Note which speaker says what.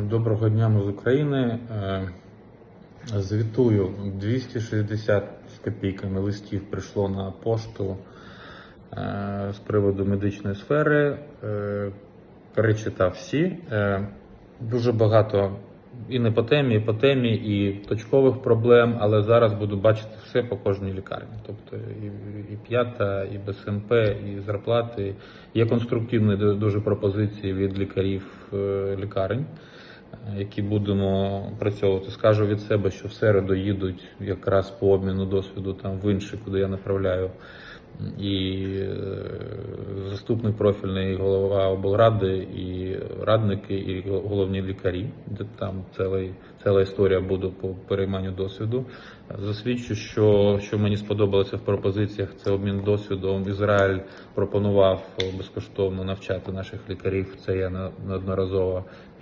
Speaker 1: Доброго дня ми з України. Е, Звітую 260 з копійками листів прийшло на пошту е, з приводу медичної сфери. Е, Перечитав всі. Дуже багато і не по темі, і по темі, і точкових проблем, але зараз буду бачити все по кожній лікарні. Тобто і, і п'ята, і БСНП, і зарплати. Є конструктивні дуже пропозиції від лікарів е, лікарень, е, які будемо працьовувати. Скажу від себе, що в середу їдуть якраз по обміну досвіду там в інші, куди я направляю. І е, заступник профільний голова облради, і радники, і головні лікарі, де там ціла, історія буде по перейманню досвіду. Засвідчу, що, що мені сподобалося в пропозиціях, це обмін досвідом. Ізраїль пропонував безкоштовно навчати наших лікарів. Це я неодноразово